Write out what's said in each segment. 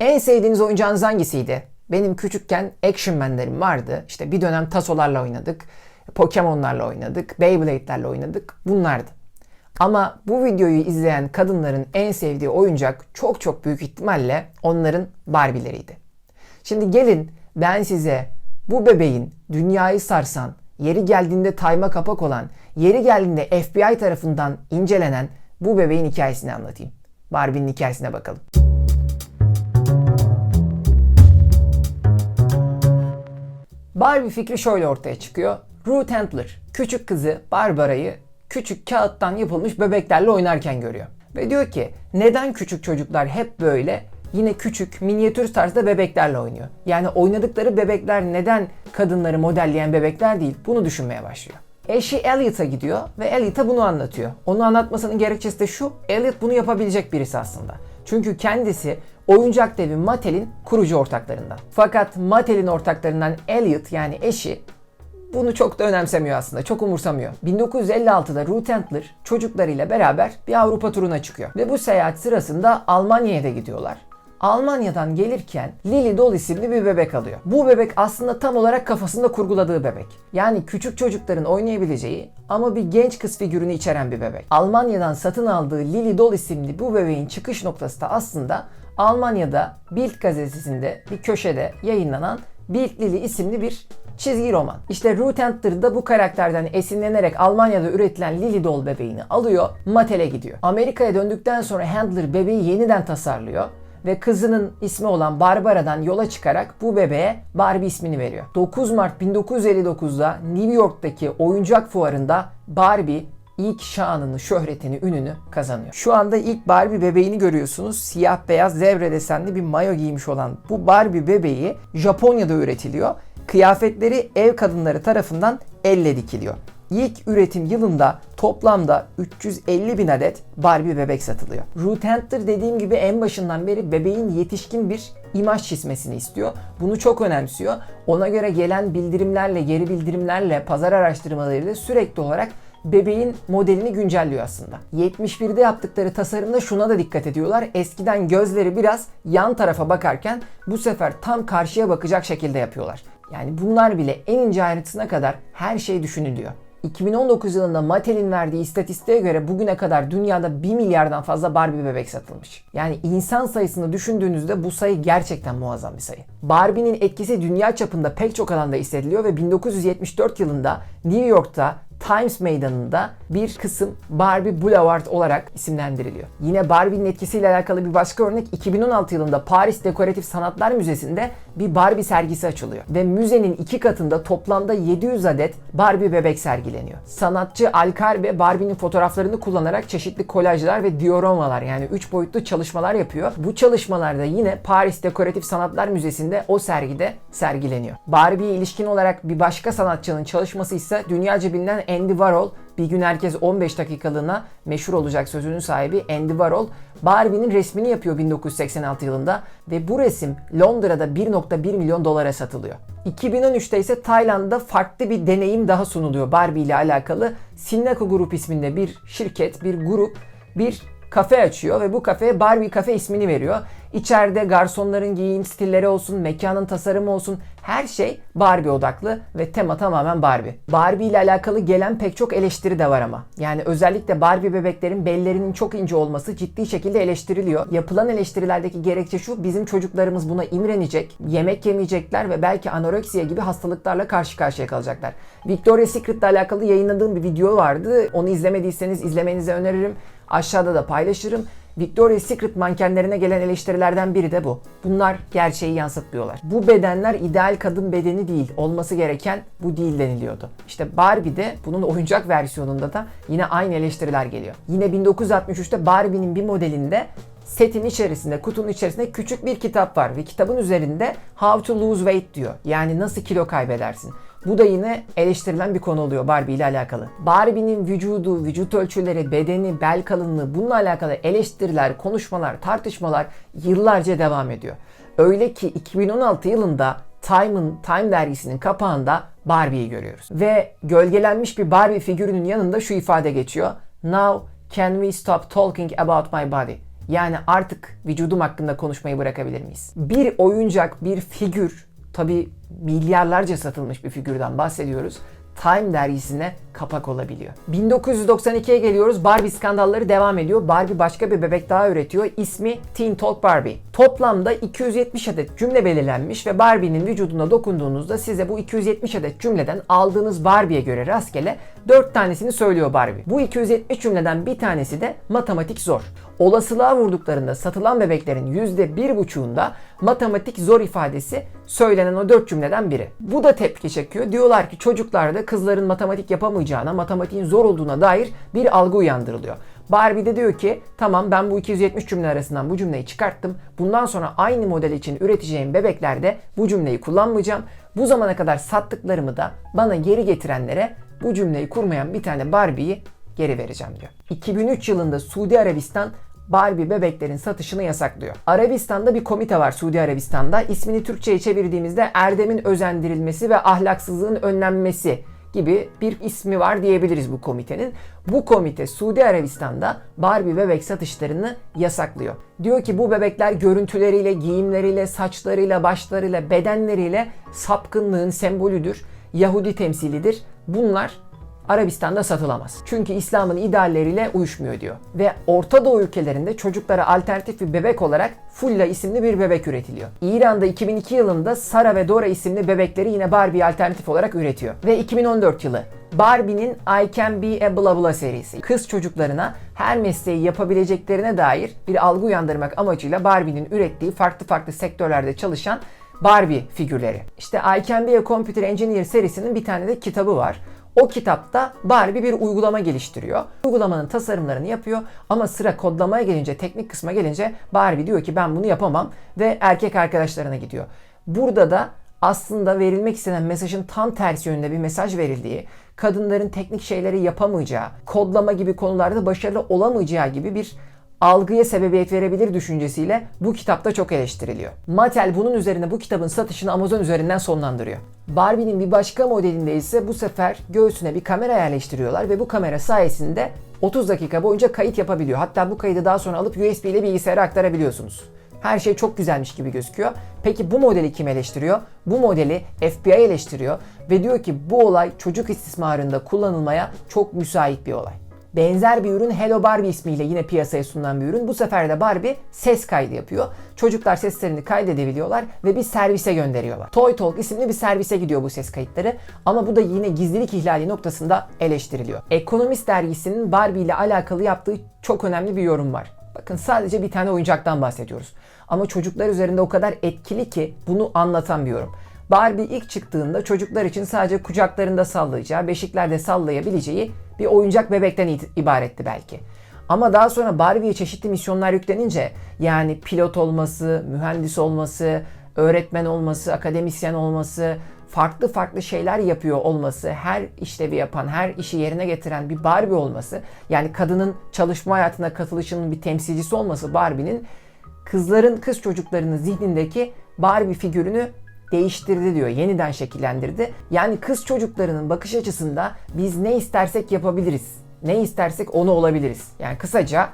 En sevdiğiniz oyuncağınız hangisiydi? Benim küçükken Action Man'lerim vardı. İşte bir dönem tasolarla oynadık. Pokemon'larla oynadık. Beyblade'lerle oynadık. Bunlardı. Ama bu videoyu izleyen kadınların en sevdiği oyuncak çok çok büyük ihtimalle onların Barbie'leriydi. Şimdi gelin ben size bu bebeğin dünyayı sarsan, yeri geldiğinde tayma kapak olan, yeri geldiğinde FBI tarafından incelenen bu bebeğin hikayesini anlatayım. Barbie'nin hikayesine bakalım. Barbie fikri şöyle ortaya çıkıyor. Ruth Handler küçük kızı Barbara'yı küçük kağıttan yapılmış bebeklerle oynarken görüyor. Ve diyor ki neden küçük çocuklar hep böyle yine küçük minyatür tarzda bebeklerle oynuyor? Yani oynadıkları bebekler neden kadınları modelleyen bebekler değil? Bunu düşünmeye başlıyor. Eşi Elliot'a gidiyor ve Elliot'a bunu anlatıyor. Onu anlatmasının gerekçesi de şu. Elliot bunu yapabilecek birisi aslında. Çünkü kendisi oyuncak devi Mattel'in kurucu ortaklarından. Fakat Mattel'in ortaklarından Elliot yani eşi bunu çok da önemsemiyor aslında. Çok umursamıyor. 1956'da Ruth Handler çocuklarıyla beraber bir Avrupa turuna çıkıyor. Ve bu seyahat sırasında Almanya'ya da gidiyorlar. Almanya'dan gelirken Lily Doll isimli bir bebek alıyor. Bu bebek aslında tam olarak kafasında kurguladığı bebek. Yani küçük çocukların oynayabileceği ama bir genç kız figürünü içeren bir bebek. Almanya'dan satın aldığı Lily Doll isimli bu bebeğin çıkış noktası da aslında Almanya'da Bild gazetesinde bir köşede yayınlanan Bild Lily isimli bir çizgi roman. İşte Ruth Handler da bu karakterden esinlenerek Almanya'da üretilen Lily Doll bebeğini alıyor, Mattel'e gidiyor. Amerika'ya döndükten sonra Handler bebeği yeniden tasarlıyor ve kızının ismi olan Barbara'dan yola çıkarak bu bebeğe Barbie ismini veriyor. 9 Mart 1959'da New York'taki oyuncak fuarında Barbie ilk şanını, şöhretini, ününü kazanıyor. Şu anda ilk Barbie bebeğini görüyorsunuz. Siyah beyaz zevre desenli bir mayo giymiş olan bu Barbie bebeği Japonya'da üretiliyor. Kıyafetleri ev kadınları tarafından elle dikiliyor. İlk üretim yılında toplamda 350 bin adet Barbie bebek satılıyor. Ruth dediğim gibi en başından beri bebeğin yetişkin bir imaj çizmesini istiyor. Bunu çok önemsiyor. Ona göre gelen bildirimlerle, geri bildirimlerle, pazar araştırmalarıyla sürekli olarak bebeğin modelini güncelliyor aslında. 71'de yaptıkları tasarımda şuna da dikkat ediyorlar. Eskiden gözleri biraz yan tarafa bakarken bu sefer tam karşıya bakacak şekilde yapıyorlar. Yani bunlar bile en ince ayrıntısına kadar her şey düşünülüyor. 2019 yılında Mattel'in verdiği istatistiğe göre bugüne kadar dünyada 1 milyardan fazla Barbie bebek satılmış. Yani insan sayısını düşündüğünüzde bu sayı gerçekten muazzam bir sayı. Barbie'nin etkisi dünya çapında pek çok alanda hissediliyor ve 1974 yılında New York'ta Times Meydanı'nda bir kısım Barbie Boulevard olarak isimlendiriliyor. Yine Barbie'nin etkisiyle alakalı bir başka örnek 2016 yılında Paris Dekoratif Sanatlar Müzesi'nde bir Barbie sergisi açılıyor. Ve müzenin iki katında toplamda 700 adet Barbie bebek sergileniyor. Sanatçı Alcarbe Barbie'nin fotoğraflarını kullanarak çeşitli kolajlar ve dioramalar yani 3 boyutlu çalışmalar yapıyor. Bu çalışmalarda yine Paris Dekoratif Sanatlar Müzesi'nde o sergide sergileniyor. Barbie'ye ilişkin olarak bir başka sanatçının çalışması ise dünyaca bilinen Andy Warhol bir gün herkes 15 dakikalığına meşhur olacak sözünün sahibi Andy Warhol Barbie'nin resmini yapıyor 1986 yılında ve bu resim Londra'da 1.1 milyon dolara satılıyor. 2013'te ise Tayland'da farklı bir deneyim daha sunuluyor Barbie ile alakalı. Sinnaco Group isminde bir şirket, bir grup bir kafe açıyor ve bu kafeye Barbie Cafe ismini veriyor. İçeride garsonların giyim stilleri olsun, mekanın tasarımı olsun her şey Barbie odaklı ve tema tamamen Barbie. Barbie ile alakalı gelen pek çok eleştiri de var ama. Yani özellikle Barbie bebeklerin bellerinin çok ince olması ciddi şekilde eleştiriliyor. Yapılan eleştirilerdeki gerekçe şu bizim çocuklarımız buna imrenecek, yemek yemeyecekler ve belki anoreksiya gibi hastalıklarla karşı karşıya kalacaklar. Victoria's Secret ile alakalı yayınladığım bir video vardı. Onu izlemediyseniz izlemenizi öneririm. Aşağıda da paylaşırım. Victoria's Secret mankenlerine gelen eleştirilerden biri de bu. Bunlar gerçeği yansıtmıyorlar. Bu bedenler ideal kadın bedeni değil. Olması gereken bu değil deniliyordu. İşte Barbie'de bunun oyuncak versiyonunda da yine aynı eleştiriler geliyor. Yine 1963'te Barbie'nin bir modelinde setin içerisinde, kutunun içerisinde küçük bir kitap var ve kitabın üzerinde How to Lose Weight diyor. Yani nasıl kilo kaybedersin. Bu da yine eleştirilen bir konu oluyor Barbie ile alakalı. Barbie'nin vücudu, vücut ölçüleri, bedeni, bel kalınlığı bununla alakalı eleştiriler, konuşmalar, tartışmalar yıllarca devam ediyor. Öyle ki 2016 yılında Time'ın Time dergisinin kapağında Barbie'yi görüyoruz. Ve gölgelenmiş bir Barbie figürünün yanında şu ifade geçiyor. Now can we stop talking about my body? Yani artık vücudum hakkında konuşmayı bırakabilir miyiz? Bir oyuncak, bir figür, tabi milyarlarca satılmış bir figürden bahsediyoruz. Time dergisine kapak olabiliyor. 1992'ye geliyoruz. Barbie skandalları devam ediyor. Barbie başka bir bebek daha üretiyor. İsmi Teen Talk Barbie. Toplamda 270 adet cümle belirlenmiş ve Barbie'nin vücuduna dokunduğunuzda size bu 270 adet cümleden aldığınız Barbie'ye göre rastgele 4 tanesini söylüyor Barbie. Bu 270 cümleden bir tanesi de matematik zor. Olasılığa vurduklarında satılan bebeklerin %1,5'unda matematik zor ifadesi söylenen o 4 cümleden biri. Bu da tepki çekiyor. Diyorlar ki çocuklarda kızların matematik yapamayacağına, matematiğin zor olduğuna dair bir algı uyandırılıyor. Barbie de diyor ki tamam ben bu 270 cümle arasından bu cümleyi çıkarttım. Bundan sonra aynı model için üreteceğim bebeklerde bu cümleyi kullanmayacağım. Bu zamana kadar sattıklarımı da bana geri getirenlere bu cümleyi kurmayan bir tane Barbie'yi geri vereceğim diyor. 2003 yılında Suudi Arabistan Barbie bebeklerin satışını yasaklıyor. Arabistan'da bir komite var Suudi Arabistan'da. İsmini Türkçe'ye çevirdiğimizde erdemin özendirilmesi ve ahlaksızlığın önlenmesi gibi bir ismi var diyebiliriz bu komitenin. Bu komite Suudi Arabistan'da Barbie bebek satışlarını yasaklıyor. Diyor ki bu bebekler görüntüleriyle, giyimleriyle, saçlarıyla, başlarıyla, bedenleriyle sapkınlığın sembolüdür. Yahudi temsilidir. Bunlar Arabistan'da satılamaz. Çünkü İslam'ın idealleriyle uyuşmuyor diyor. Ve Orta Doğu ülkelerinde çocuklara alternatif bir bebek olarak Fulla isimli bir bebek üretiliyor. İran'da 2002 yılında Sara ve Dora isimli bebekleri yine Barbie alternatif olarak üretiyor. Ve 2014 yılı Barbie'nin I Can Be a Blah Blah serisi. Kız çocuklarına her mesleği yapabileceklerine dair bir algı uyandırmak amacıyla Barbie'nin ürettiği farklı farklı sektörlerde çalışan Barbie figürleri. İşte I Can Be a Computer Engineer serisinin bir tane de kitabı var. O kitapta Barbie bir uygulama geliştiriyor. Uygulamanın tasarımlarını yapıyor ama sıra kodlamaya gelince, teknik kısma gelince Barbie diyor ki ben bunu yapamam ve erkek arkadaşlarına gidiyor. Burada da aslında verilmek istenen mesajın tam tersi yönde bir mesaj verildiği, kadınların teknik şeyleri yapamayacağı, kodlama gibi konularda başarılı olamayacağı gibi bir algıya sebebiyet verebilir düşüncesiyle bu kitapta çok eleştiriliyor. Mattel bunun üzerine bu kitabın satışını Amazon üzerinden sonlandırıyor. Barbie'nin bir başka modelinde ise bu sefer göğsüne bir kamera yerleştiriyorlar ve bu kamera sayesinde 30 dakika boyunca kayıt yapabiliyor. Hatta bu kaydı daha sonra alıp USB ile bilgisayara aktarabiliyorsunuz. Her şey çok güzelmiş gibi gözüküyor. Peki bu modeli kim eleştiriyor? Bu modeli FBI eleştiriyor ve diyor ki bu olay çocuk istismarında kullanılmaya çok müsait bir olay. Benzer bir ürün Hello Barbie ismiyle yine piyasaya sunulan bir ürün. Bu sefer de Barbie ses kaydı yapıyor. Çocuklar seslerini kaydedebiliyorlar ve bir servise gönderiyorlar. Toy Talk isimli bir servise gidiyor bu ses kayıtları. Ama bu da yine gizlilik ihlali noktasında eleştiriliyor. Economist dergisinin Barbie ile alakalı yaptığı çok önemli bir yorum var. Bakın sadece bir tane oyuncaktan bahsediyoruz. Ama çocuklar üzerinde o kadar etkili ki bunu anlatan bir yorum. Barbie ilk çıktığında çocuklar için sadece kucaklarında sallayacağı, beşiklerde sallayabileceği bir oyuncak bebekten ibaretti belki. Ama daha sonra Barbie'ye çeşitli misyonlar yüklenince yani pilot olması, mühendis olması, öğretmen olması, akademisyen olması, farklı farklı şeyler yapıyor olması, her işlevi yapan, her işi yerine getiren bir Barbie olması, yani kadının çalışma hayatına katılışının bir temsilcisi olması Barbie'nin kızların, kız çocuklarının zihnindeki Barbie figürünü değiştirdi diyor. Yeniden şekillendirdi. Yani kız çocuklarının bakış açısında biz ne istersek yapabiliriz. Ne istersek onu olabiliriz. Yani kısaca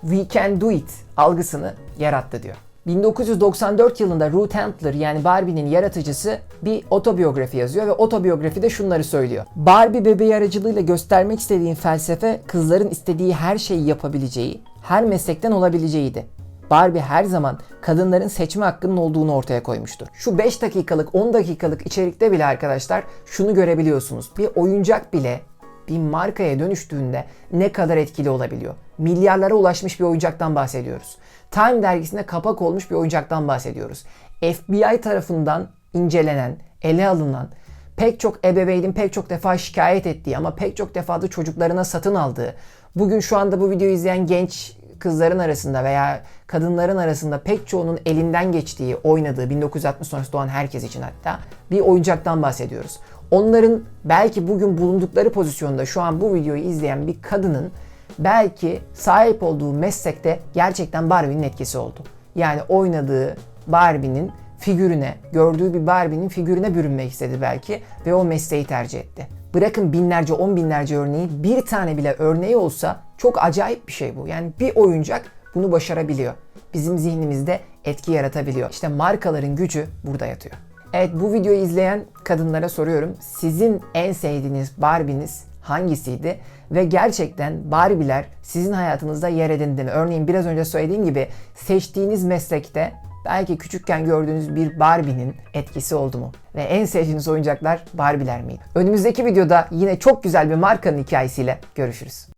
we can do it algısını yarattı diyor. 1994 yılında Ruth Handler yani Barbie'nin yaratıcısı bir otobiyografi yazıyor ve otobiyografide şunları söylüyor. Barbie bebeği aracılığıyla göstermek istediğin felsefe kızların istediği her şeyi yapabileceği, her meslekten olabileceğiydi. Barbie her zaman kadınların seçme hakkının olduğunu ortaya koymuştur. Şu 5 dakikalık 10 dakikalık içerikte bile arkadaşlar şunu görebiliyorsunuz. Bir oyuncak bile bir markaya dönüştüğünde ne kadar etkili olabiliyor. Milyarlara ulaşmış bir oyuncaktan bahsediyoruz. Time dergisine kapak olmuş bir oyuncaktan bahsediyoruz. FBI tarafından incelenen, ele alınan, pek çok ebeveynin pek çok defa şikayet ettiği ama pek çok defa da çocuklarına satın aldığı, bugün şu anda bu videoyu izleyen genç kızların arasında veya kadınların arasında pek çoğunun elinden geçtiği, oynadığı 1960 sonrası doğan herkes için hatta bir oyuncaktan bahsediyoruz. Onların belki bugün bulundukları pozisyonda şu an bu videoyu izleyen bir kadının belki sahip olduğu meslekte gerçekten Barbie'nin etkisi oldu. Yani oynadığı Barbie'nin figürüne, gördüğü bir Barbie'nin figürüne bürünmek istedi belki ve o mesleği tercih etti. Bırakın binlerce, on binlerce örneği, bir tane bile örneği olsa çok acayip bir şey bu. Yani bir oyuncak bunu başarabiliyor. Bizim zihnimizde etki yaratabiliyor. İşte markaların gücü burada yatıyor. Evet bu videoyu izleyen kadınlara soruyorum. Sizin en sevdiğiniz Barbie'niz hangisiydi? Ve gerçekten Barbie'ler sizin hayatınızda yer edindi mi? Örneğin biraz önce söylediğim gibi seçtiğiniz meslekte belki küçükken gördüğünüz bir Barbie'nin etkisi oldu mu? Ve en sevdiğiniz oyuncaklar Barbie'ler miydi? Önümüzdeki videoda yine çok güzel bir markanın hikayesiyle görüşürüz.